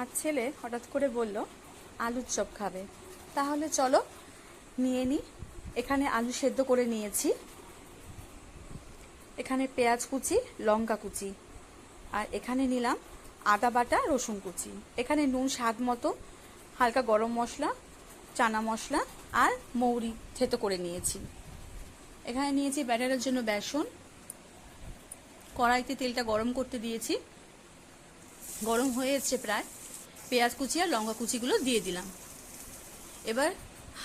আর ছেলে হঠাৎ করে বলল, আলুর চপ খাবে। তাহলে চলো, নিয়ে নিই এখানে আলু সেদ্ধ করে নিয়েছি। এখানে পেঁয়াজ কুচি, লঙ্কা কুচি। আর এখানে নিলাম আদা বাটা, রসুন কুচি। এখানে নুন স্বাদ মতো, হালকা গরম মশলা, চানা মশলা আর মৌরি থেতো করে নিয়েছি। এখানে নিয়েছি ব্যাটারের জন্য বেসন। কড়াইতে তেলটা গরম করতে দিয়েছি। গরম হয়ে এসছে প্রায় পেঁয়াজ কুচি আর লঙ্কা কুচিগুলো দিয়ে দিলাম। এবার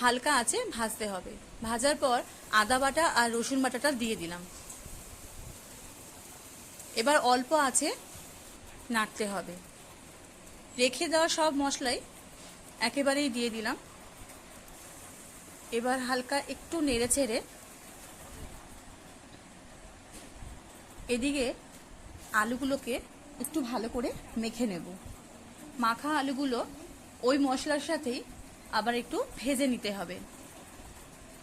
হালকা আছে ভাজতে হবে। ভাজার পর আদা বাটা আর রসুন বাটাটা দিয়ে দিলাম। এবার অল্প আছে নাড়তে হবে। রেখে দেওয়া সব মশলাই একেবারেই দিয়ে দিলাম। এবার হালকা একটু নেড়ে ছেড়ে এদিকে আলুগুলোকে একটু ভালো করে মেখে নেব। মাখা আলুগুলো ওই মশলার সাথেই আবার একটু ভেজে নিতে হবে।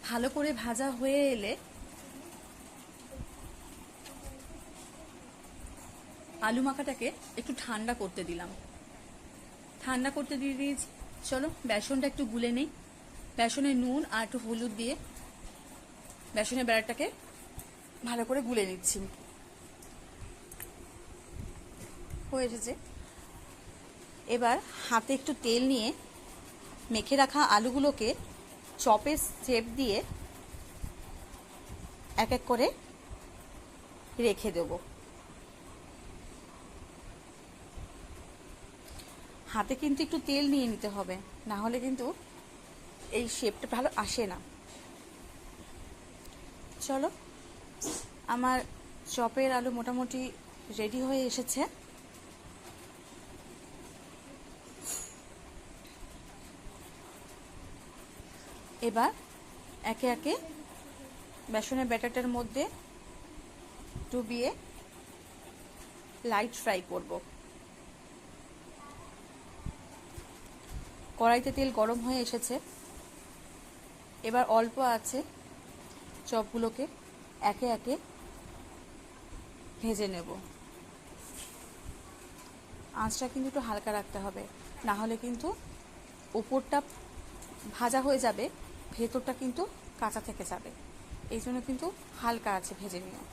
ভালো করে ভাজা হয়ে এলে আলু মাখাটাকে একটু ঠান্ডা করতে দিলাম। ঠান্ডা করতে দিয়ে দিয়েছি। চলো, বেসনটা একটু গুলে নেই। বেসনে নুন আর একটু হলুদ দিয়ে বেসনের বেড়াটাকে ভালো করে গুলে নিচ্ছি। হয়ে এসেছে। এবার হাতে একটু তেল নিয়ে মেখে রাখা আলুগুলোকে চপের শেপ দিয়ে এক এক করে রেখে দেব। হাতে কিন্তু একটু তেল নিয়ে নিতে হবে, না হলে কিন্তু এই শেপটা ভালো আসে না। চলো, আমার চপের আলু মোটামুটি রেডি হয়ে এসেছে। এবার একে একে বেসনের ব্যাটারটার মধ্যে ডুবিয়ে লাইট ফ্রাই করব। কড়াইতে তেল গরম হয়ে এসেছে। এবার অল্প আছে চপগুলোকে একে একে ভেজে নেব। আঁচটা কিন্তু একটু হালকা রাখতে হবে না হলে কিন্তু উপরটা ভাজা হয়ে যাবে। ভেতরটা কিন্তু কাঁচা থেকে যাবে। এই জন্য কিন্তু হালকা আছে ভেজে নিও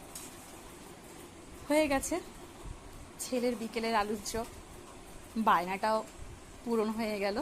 হয়ে গেছে ছেলের বিকেলের আলুর চপ। বায়নাটাও পূরণ হয়ে গেল।